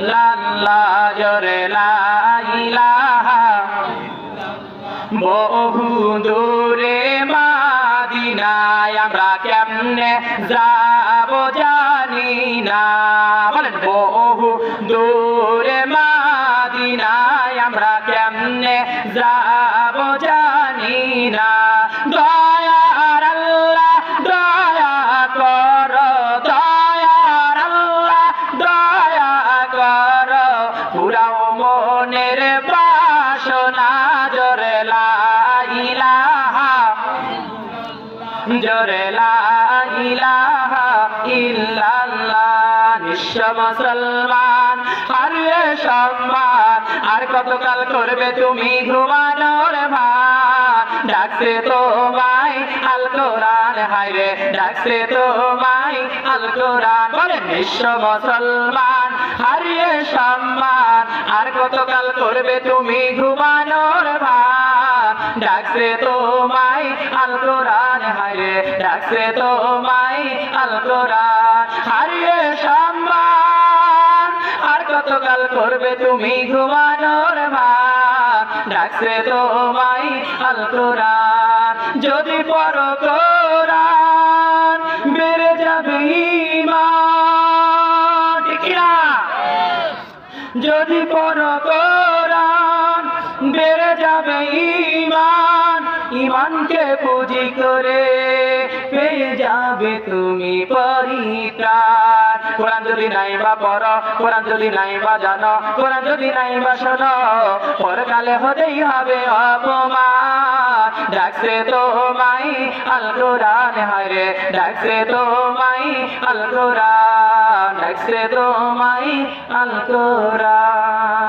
ইল্লাল্লাহ জোরে লা ইলাহা বহু দূরে মাদিনায় আমরা কেমনে যাব জানি না। বলেন বহু দূরে মাদিনায় আমরা কেমনে যাব জানি না। জোরে নিঃস্ব মুসলমান, আর সম্মান, আর কতকাল করবে তুমি ঘুমানোর ভান ডাকছে তোমায় আল কোরআন হায়রে ডাকছে তোমায় আল কোরআন, বলে নিঃস্ব মুসলমান এ সম্মান, আর কতকাল করবে তুমি ঘুমানোর ভান ডাকছে তোমায় আল কোরআন হায়রে ডাকছে তোমায় আল কোরআন। হারিয়ে সম্মান আর কতকাল করবে তুমি ঘুমানোর ভান ডাকছে তোমায় আল কোরআন। যদি পর কোরআন বেড়ে যাবে ইমান যদি পর কোরআন ইমানকে পুঁজি করে পেয়ে যাবে তুমি পরিত্রাণ। কোরআন যদি নাই বা পর কোরআন যদি নাই বা জানো, কোরআন যদি নাই বা শোনো, পরকালে হতেই হবে অপমান। ডাকছে তোমায় আল কোরআন হায়রে ডাকছে তোমায় আল কোরআন, ডাকছে তোমায় আল কোরআন।